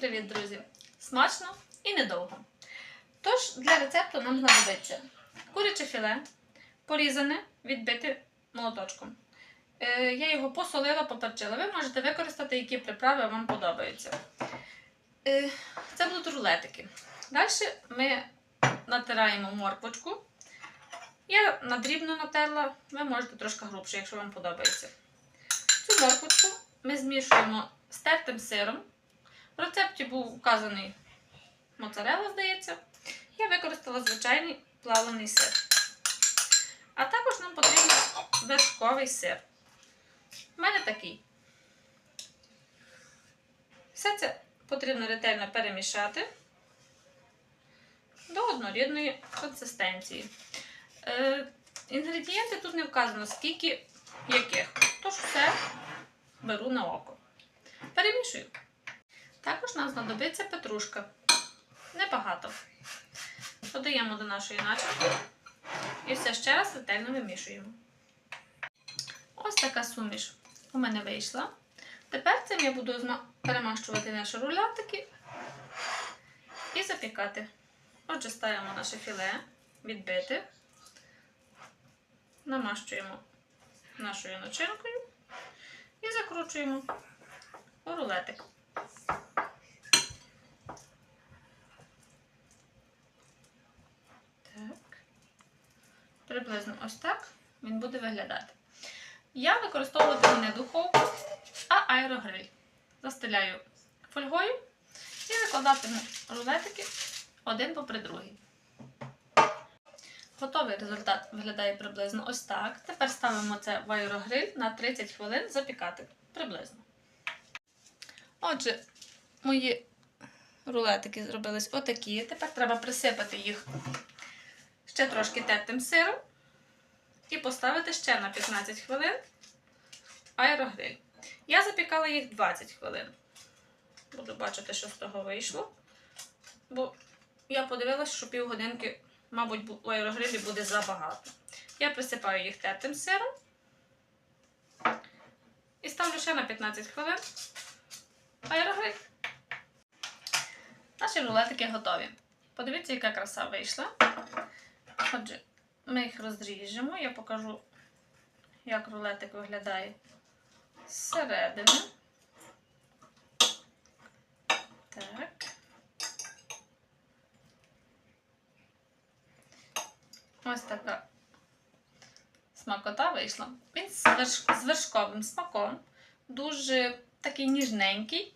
привіт, друзі! Смачно і недовго. Тож для рецепту нам знадобиться куряче філе, порізане, відбите молоточком. Е, я його посолила, поперчила. Ви можете використати, які приправи вам подобаються. Е, це будуть рулетики. Далі ми натираємо морквочку. Я надрібно натерла, ви можете трошки грубше, якщо вам подобається. Цю морквочку ми змішуємо з тертим сиром. В рецепті був вказаний моцарелла, здається. Я використала звичайний плавлений сир. А також нам потрібен вершковий сир. У мене такий. Все це потрібно ретельно перемішати до однорідної консистенції. Е, інгредієнти тут не вказано, скільки яких. Тож все беру на око. Перемішую. Також нам знадобиться петрушка. Небагато. Додаємо до нашої начинки і все ще раз ретельно вимішуємо. Ось така суміш у мене вийшла. Тепер цим я буду перемащувати наші рулятики і запікати. Отже, ставимо наше філе відбите, намащуємо нашою начинкою і закручуємо у рулетик. Так. Приблизно ось так він буде виглядати. Я використовуватиму не духовку, а аерогриль. Застеляю фольгою і викладатиму рулетики один попри другий. Готовий результат виглядає приблизно ось так. Тепер ставимо це в аерогриль на 30 хвилин запікати. Приблизно. Отже, мої рулетики зробились отакі. Тепер треба присипати їх ще трошки тертим сиром і поставити ще на 15 хвилин аерогриль. Я запікала їх 20 хвилин. Буду бачити, що з того вийшло. Бо я подивилася, що півгодинки, мабуть, бу- у аерогрилі буде забагато. Я присипаю їх тертим сиром і ставлю ще на 15 хвилин аерогриль. Наші рулетики готові. Подивіться, яка краса вийшла. Отже, ми їх розріжемо. Я покажу, як рулетик виглядає зсередини. Так. Ось така смакота вийшла. Він з вершковим смаком. Дуже такий ніжненький.